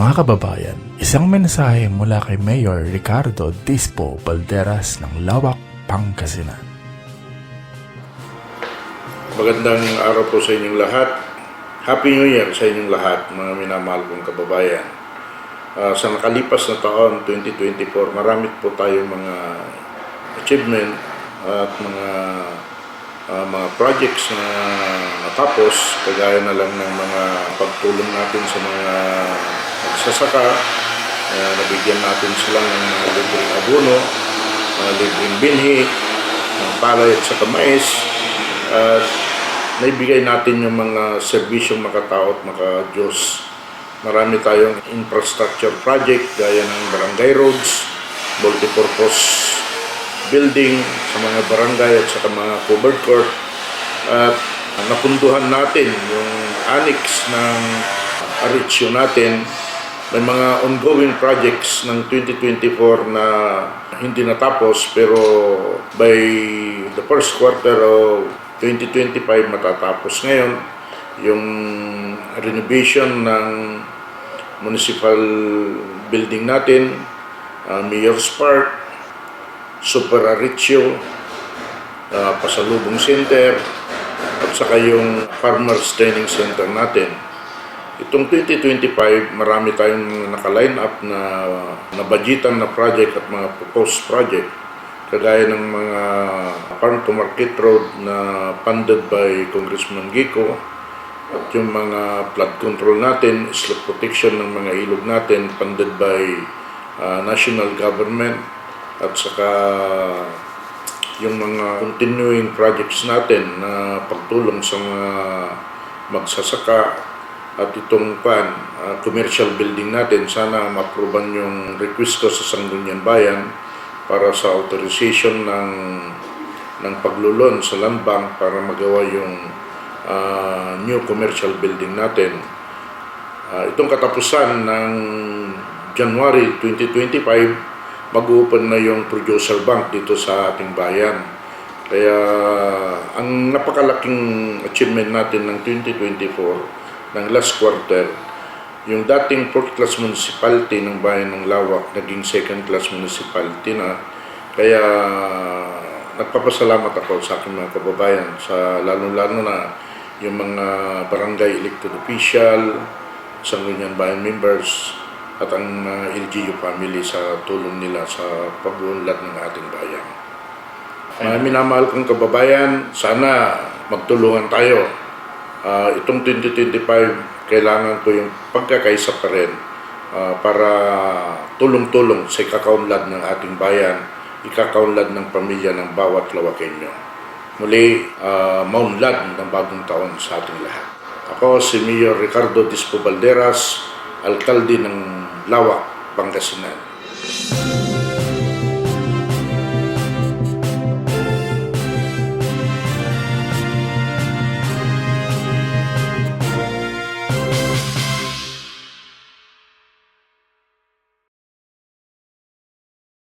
Mga kababayan, isang mensahe mula kay Mayor Ricardo Dispo Balderas ng Lawak, Pangasinan. Magandang araw po sa inyong lahat. Happy New Year sa inyong lahat, mga minamahal kong kababayan. Ah, sa nakalipas na taon, 2024, marami po tayong mga achievement at mga ah, mga projects na natapos, kagaya na lang ng mga pagtulong natin sa mga magsasaka, Ah, nabigyan natin sila ng mga libreng abono, mga libreng binhi, ng palay at saka mais, at naibigay natin yung mga serbisyong makatao at maka-Diyos. Marami tayong infrastructure project gaya ng barangay roads, multipurpose building sa mga barangay at sa mga covered court. At napunduhan natin yung annex ng aritsyo natin. May mga ongoing projects ng 2024 na hindi natapos pero by the first quarter of 2025 matatapos ngayon yung renovation ng municipal building natin, uh, Mayor's Park, Super Aricio, uh, Pasalubong Center, at saka yung Farmers Training Center natin. Itong 2025, marami tayong naka-line up na nabudgetan na project at mga proposed project. Kagaya ng mga farm to market road na funded by Congressman Gico at yung mga flood control natin, slope protection ng mga ilog natin funded by uh, national government at saka yung mga continuing projects natin na pagtulong sa mga magsasaka at itong pan, uh, commercial building natin, sana maproban yung request ko sa Sangguniang Bayan para sa authorization ng ng paglulon sa land bank para magawa yung uh, new commercial building natin. Uh, itong katapusan ng January 2025, mag-open na yung producer bank dito sa ating bayan. Kaya ang napakalaking achievement natin ng 2024 ng last quarter, yung dating fourth class municipality ng bayan ng Lawak naging second class municipality na. Kaya nagpapasalamat ako sa aking mga kababayan sa lalo-lalo na yung mga barangay elected official, Sangguniang Bayan members, at ang mga LGU family sa tulong nila sa pag-unlad ng ating bayan. Mga minamahal kong kababayan, sana magtulungan tayo. Ah, itong 2025, kailangan ko yung pagkakaisa pa rin ah, para tulong-tulong sa ikakaunlad ng ating bayan, ikakaunlad ng pamilya ng bawat lawakenyo. Muli, uh, maunlad ng bagong taon sa ating lahat. Ako si Mayor Ricardo Dispo Balderas, alkalde ng Lawak, Pangasinan.